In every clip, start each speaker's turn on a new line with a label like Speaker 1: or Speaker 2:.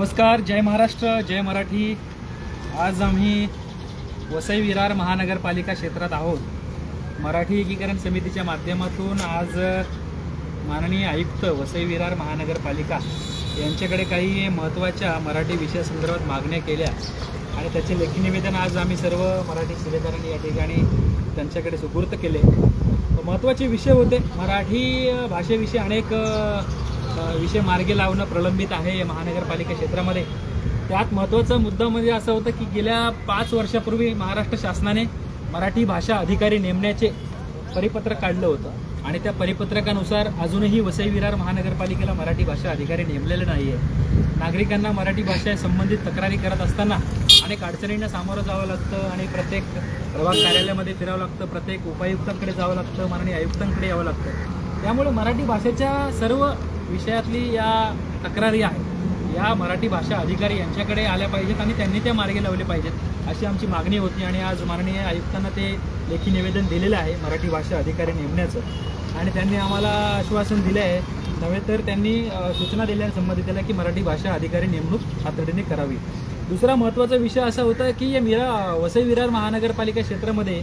Speaker 1: नमस्कार जय महाराष्ट्र जय मराठी. आज आम्ही वसई विरार महानगरपालिका क्षेत्रात आहोत. मराठी एकीकरण समितीच्या माध्यमातून आज माननीय आयुक्त वसई विरार महानगरपालिका यांच्याकडे काही महत्त्वाच्या मराठी विषयासंदर्भात मागण्या केल्या. आणि त्याचे लेखी निवेदन आज आम्ही सर्व मराठी शिलेदारांनी या ठिकाणी त्यांच्याकडे सुपूर्त केले. महत्त्वाचे विषय होते. मराठी भाषेविषयी अनेक विषय मार्गी लावणं प्रलंबित आहे महानगरपालिका क्षेत्रामध्ये. त्यात महत्त्वाचा मुद्दा म्हणजे असं होतं की गेल्या पाच वर्षापूर्वी महाराष्ट्र शासनाने मराठी भाषा अधिकारी नेमण्याचे परिपत्रक काढलं होतं आणि त्या परिपत्रकानुसार अजूनही वसई विरार महानगरपालिकेला मराठी भाषा अधिकारी नेमलेले नाही आहे नागरिकांना मराठी भाषा संबंधित तक्रारी करत असताना अनेक अडचणींना सामोरं जावं लागतं आणि प्रत्येक प्रभाग कार्यालयामध्ये फिरावं लागतं प्रत्येक उपायुक्तांकडे जावं लागतं माननीय आयुक्तांकडे यावं लागतं. त्यामुळे मराठी भाषेच्या सर्व विषयातली या तक्रारी आहेत. या मराठी भाषा अधिकारी यांच्याकडे आल्या पाहिजेत आणि त्यांनी त्या मार्गे लावले पाहिजेत अशी आमची मागणी होती आणि आज माननीय आयुक्तांना ते लेखी निवेदन दिलेलं आहे मराठी भाषा अधिकारी नेमण्याचं. आणि त्यांनी आम्हाला आश्वासन दिलं आहे नव्हे तर त्यांनी सूचना दिल्या संबंधिताला की मराठी भाषा अधिकारी नेमणूक तातडीने करावी. दुसरा महत्त्वाचा विषय असा होता की या मिरा वसई विरार महानगरपालिका क्षेत्रामध्ये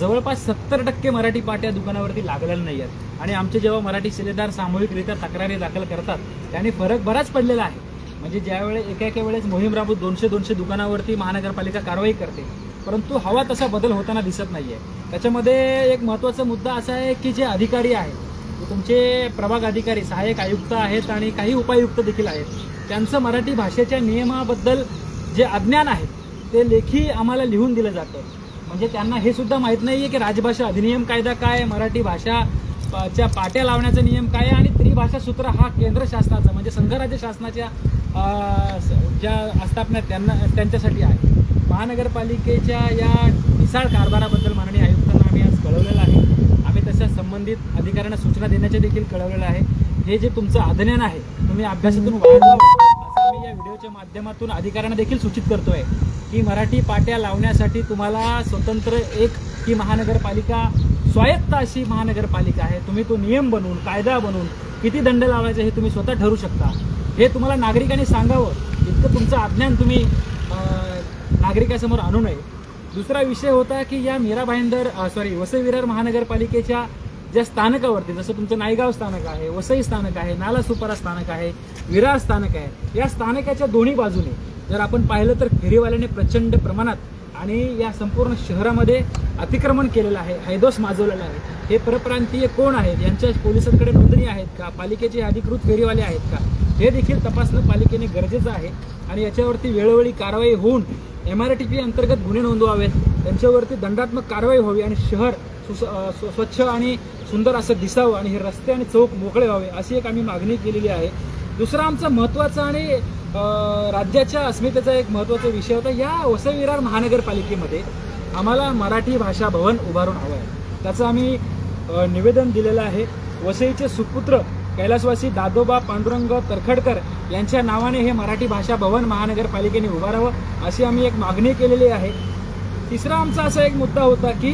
Speaker 1: जवळपास सत्तर टक्के मराठी पाट्या दुकानावरती लागलेल्या नाही आहेत. आणि आमचे जेव्हा मराठी शिलेदार सामूहिकरित्या तक्रारी दाखल करतात त्याने फरक बराच पडलेला आहे. म्हणजे ज्यावेळेस एका एका वेळेस मोहीम राबवून दोनशे दोनशे दुकानावरती महानगरपालिका कारवाई करते. परंतु हवा तसा बदल होताना दिसत नाही आहे त्याच्यामध्ये एक महत्त्वाचा मुद्दा असा आहे की जे अधिकारी आहेत तुमचे प्रभाग अधिकारी सहाय्यक आयुक्त आहेत आणि काही उपायुक्त देखील आहेत त्यांचं मराठी भाषेच्या नियमाबद्दल जे अज्ञान आहे ते लेखी आम्हाला लिहून दिलं जातं. म्हणजे त्यांना हे सुद्धा माहीत नाही आहे की राजभाषा अधिनियम कायदा काय मराठी भाषा च्या पाट्या लावण्याचा नियम काय आहे आणि त्रिभाषा सूत्र हा केंद्र शासनाचा म्हणजे संघराज्य शासनाच्या ज्या आस्थापना त्यांना त्यांच्यासाठी आहे. महानगरपालिकेच्या या विशाळ कारभाराबद्दल माननीय आयुक्तांना आम्ही आज कळवलेलं आहे. आम्ही तशा संबंधित अधिकाऱ्यांना सूचना देण्याचे देखील कळवलेलं आहे हे जे तुमचं अध्ययन आहे तुम्ही अभ्यासातून वाढवा व्हिडिओच्या माध्यमातून अधिकाऱ्यांना देखील सूचित करतोय की मराठी पाट्या लावण्यासाठी तुम्हाला स्वतंत्र एक ही महानगरपालिका स्वायत्त अशी महानगरपालिका आहे. तुम्ही तो नियम बनवून कायदा बनवून किती दंड लावायचे हे तुम्ही स्वतः ठरू शकता. हे तुम्हाला नागरिकांनी सांगावं. इतकं तुमचं अज्ञान तुम्ही नागरिकासमोर आणू नये. दुसरा विषय होता की या मीरा भाईंदर सॉरी वसई विरार महानगरपालिकेच्या ज्या स्थानकावरती जसं तुमचं नायगाव स्थानक आहे वसई स्थानक आहे नालासुपारा स्थानक आहे विरार स्थानक आहे या स्थानकाच्या दोन्ही बाजूने जर आपण पाहिलं तर फेरीवाल्याने प्रचंड प्रमाणात आणि या संपूर्ण शहरामध्ये अतिक्रमण केलेलं आहे हैदोस माजवलेला आहे. हे परप्रांतीय कोण आहेत? यांच्या पोलिसांकडे नोंदणी आहेत का? पालिकेचे अधिकृत फेरीवाले आहेत का? हे देखील तपासणं पालिकेने गरजेचं आहे आणि याच्यावरती वेळोवेळी कारवाई होऊन एम आर टी पी अंतर्गत गुन्हे नोंदवावेत. त्यांच्यावरती दंडात्मक कारवाई व्हावी आणि शहर स्वच्छ आणि सुंदर असं दिसावं आणि हे रस्ते आणि चौक मोकळे व्हावे अशी एक आम्ही मागणी केलेली आहे. दुसरा आमचा महत्त्वाचा आणि राज्याच्या अस्मितेचा एक महत्त्वाचा विषय होता या वसई विरार महानगरपालिकेमध्ये आम्हाला मराठी भाषा भवन उभारून हवं आहे. त्याचं आम्ही निवेदन दिलेलं आहे. वसईचे सुपुत्र कैलासवासी दादोबा पांडुरंग तरखडकर यांच्या नावाने हे मराठी भाषा भवन महानगरपालिकेने उभारावं अशी आम्ही एक मागणी केलेली आहे. तिसरा आमचा असा एक मुद्दा होता की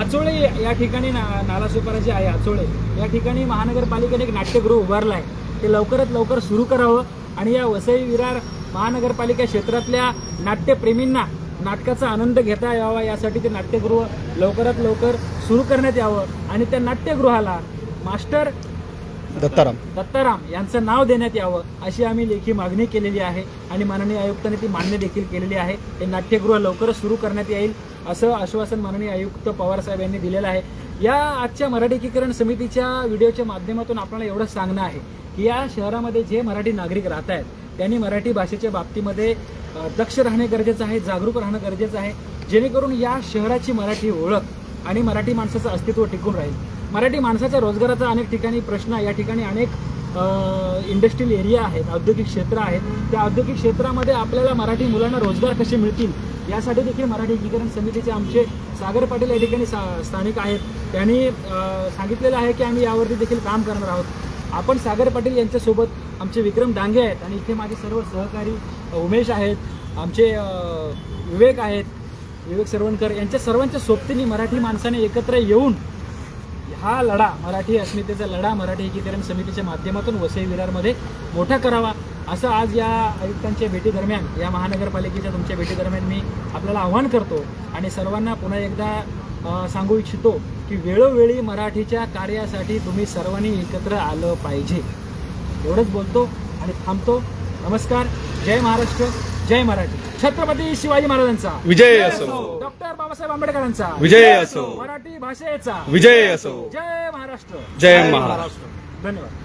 Speaker 1: आचोळे या ठिकाणी ना नालासोपारा जे आहे आचोळे. या ठिकाणी महानगरपालिकेने एक नाट्यगृह उभारलं आहे ते लवकरात लवकर सुरू करावं आणि या वसई विरार महानगरपालिका क्षेत्रातल्या नाट्यप्रेमींना नाटकाचा आनंद घेता यावा यासाठी ते नाट्यगृह लवकरात लवकर सुरू करण्यात यावं आणि त्या नाट्यगृहाला मास्टर
Speaker 2: दत्ताराम.
Speaker 1: दत्ताराम यांचं नाव देण्यात यावं अशी आम्ही लेखी मागणी केलेली आहे आणि माननीय आयुक्तांनी ती मान्य देखील केलेली आहे. हे नाट्यगृह लवकरच सुरू करण्यात येईल. असं आश्वासन माननीय आयुक्त पवार साहेब यांनी दिलेलं आहे. या आजच्या मराठी एकीकरण समितीच्या व्हिडिओच्या माध्यमातून आपल्याला एवढं सांगणं आहे की या शहरामध्ये जे मराठी नागरिक राहत आहेत त्यांनी मराठी भाषेच्या बाबतीमध्ये दक्ष राहणे गरजेचं आहे जागरूक राहणं गरजेचं आहे. जेणेकरून या शहराची मराठी ओळख आणि मराठी माणसाचं अस्तित्व टिकून राहील. मराठी माणसाच्या रोजगाराचा अनेक ठिकाणी प्रश्न आहे. या ठिकाणी अनेक इंडस्ट्रियल एरिया आहेत औद्योगिक क्षेत्र आहेत. त्या औद्योगिक क्षेत्रामध्ये आपल्याला मराठी मुलांना रोजगार कसे मिळतील यासाठी देखील मराठी एकीकरण समितीचे आमचे सागर पाटील या ठिकाणी सा स्थानिक आहेत. त्यांनी सांगितलेलं आहे की आम्ही यावरती देखील काम करणार आहोत. आपण सागर पाटील यांच्यासोबत आमचे विक्रम डांगे आहेत आणि इथे माझे सर्व सहकारी उमेश आहेत आमचे विवेक आहेत. विवेक सरवणकर यांच्या सर्वांच्या सोबतीने मराठी माणसाने एकत्र येऊन हा लढा मराठी अस्मितेचा लढा मराठी एकीकरण समितीच्या माध्यमातून वसई विरारमध्ये मोठा करावा. असं आज या आयुक्तांच्या भेटीदरम्यान या महानगरपालिकेच्या तुमच्या भेटीदरम्यान मी आपल्याला आव्हान करतो आणि सर्वांना पुन्हा एकदा सांगू इच्छितो की वेळोवेळी मराठीच्या कार्यासाठी तुम्ही सर्वांनी एकत्र आलं पाहिजे. एवढंच बोलतो आणि थांबतो. नमस्कार. जय महाराष्ट्र. जय मराठी. छत्रपती शिवाजी महाराजांचा.
Speaker 2: विजय असो.
Speaker 1: डॉक्टर बाबासाहेब आंबेडकरांचा.
Speaker 2: विजय असो.
Speaker 1: मराठी भाषेचा.
Speaker 2: विजय असो.
Speaker 1: जय महाराष्ट्र.
Speaker 2: जय महाराष्ट्र.
Speaker 1: धन्यवाद.